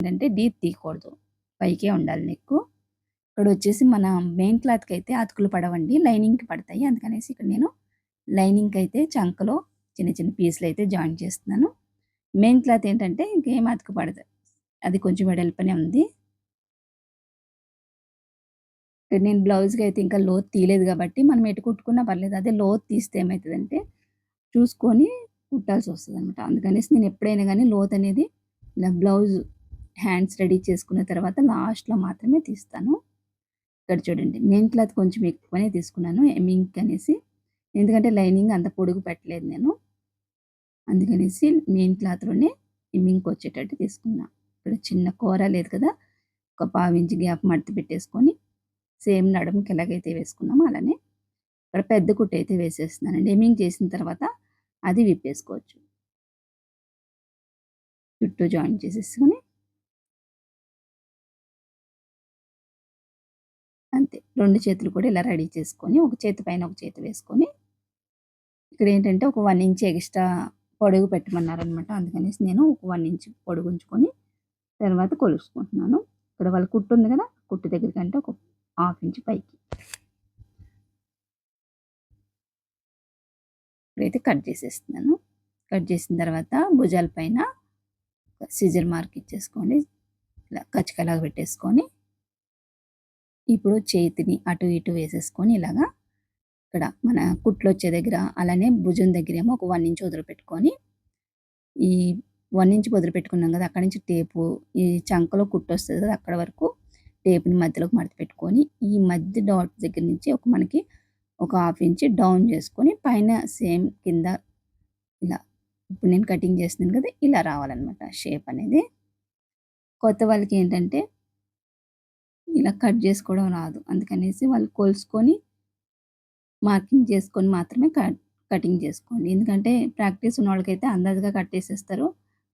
ఏంటంటే డీప్ తీయకూడదు. పైకే ఉండాలి నెక్కు. ఇక్కడొచ్చేసి మన మెయిన్ క్లాత్‌కైతే అతుకులు పడవండి. లైనింగ్‌కి పడతాయి. అందుకనేసి ఇక్కడ నేను లైనింగ్‌కైతే చంకలో చిన్న చిన్న పీసులైతే జాయిన్ చేస్తున్నాను. మెయిన్ క్లాత్ ఏంటంటే ఇంకేం అతుకు పడదు. అది కొంచెం వెడల్పనే ఉంది. ఇక్కడ నేను అయితే ఇంకా లోత్ తీయలేదు కాబట్టి మనం ఎటు కుట్టుకున్నా పర్లేదు. అదే లోతు తీస్తే ఏమవుతుందంటే చూసుకొని కుట్టాల్సి వస్తుంది అనమాట అందుకనేసి నేను ఎప్పుడైనా కానీ లోత్ అనేది ఇలా బ్లౌజ్ హ్యాండ్స్ రెడీ చేసుకున్న తర్వాత లాస్ట్‌లో మాత్రమే తీస్తాను. ఇక్కడ చూడండి మెయిన్ క్లాత్ కొంచెం ఎక్కువనే తీసుకున్నాను ఎమ్మింగ్‌కి అనేసి. ఎందుకంటే లైనింగ్ అంత పొడుగు పెట్టలేదు నేను. అందుకనేసి మెయిన్ క్లాత్‌లోనే ఎమ్మింగ్‌కొచ్చేటట్టు తీసుకున్నా. ఇక్కడ చిన్న కూర లేదు కదా! ఒక పావించి గ్యాప్ మడత పెట్టేసుకొని సేమ్ నడుముకి ఎలాగైతే వేసుకున్నామో అలానే ఇక్కడ పెద్ద కుట్టయితే వేసేస్తున్నానండి. ఎమ్మింగ్ చేసిన తర్వాత అది విప్పేసుకోవచ్చు. చుట్టూ జాయిన్ చేసేసుకొని అంతే. రెండు చేతులు కూడా ఇలా రెడీ చేసుకొని ఒక చేతి పైన ఒక చేతి వేసుకొని ఇక్కడ ఏంటంటే ఒక వన్ ఇంచ్ ఎక్స్‌ట్రా పొడుగు పెట్టమన్నారనమాట. అందుకనేసి నేను ఒక వన్ ఇంచ్ పొడుగుంచుకొని తర్వాత కొలుసుకుంటున్నాను. ఇక్కడ వాళ్ళ కుట్టు ఉంది కదా! కుట్టు దగ్గరికంటే ఒక హాఫ్ ఇంచ్ పైకి. ఇప్పుడైతే కట్ చేసేస్తున్నాను. కట్ చేసిన తర్వాత భుజాల పైన సిజర్ మార్క్ ఇచ్చేసుకోండి. ఇలా కచ్చికలాగా పెట్టేసుకొని ఇప్పుడు చేతిని అటు ఇటు వేసేసుకొని ఇలాగా ఇక్కడ మన కుట్లు వచ్చే దగ్గర అలానే భుజం దగ్గర ఏమో ఒక వన్ ఇంచ్ వదిలిపెట్టుకొని ఈ వన్ ఇంచ్ వదిలిపెట్టుకున్నాం కదా! అక్కడి నుంచి టేపు ఈ చంకలో కుట్టొస్తది కదా! అక్కడ వరకు టేప్‌ని మధ్యలోకి మడత పెట్టుకొని ఈ మధ్య డాట్ దగ్గర నుంచి ఒక మనకి ఒక హాఫ్ ఇంచ్ డౌన్ చేసుకొని పైన సేమ్ కింద ఇలా ఇప్పుడు నేను కటింగ్ చేస్తున్నాను కదా! ఇలా రావాలనమాట షేప్ అనేది. కొత్త వాళ్ళకి ఏంటంటే ఇలా కట్ చేసుకోవడం రాదు. అందుకనేసి వాళ్ళు కొలుసుకొని మార్కింగ్ చేసుకొని మాత్రమే కట్ కటింగ్ చేసుకోండి. ఎందుకంటే ప్రాక్టీస్ ఉన్న వాళ్ళకైతే అందాజుగా కట్టేసేస్తారు.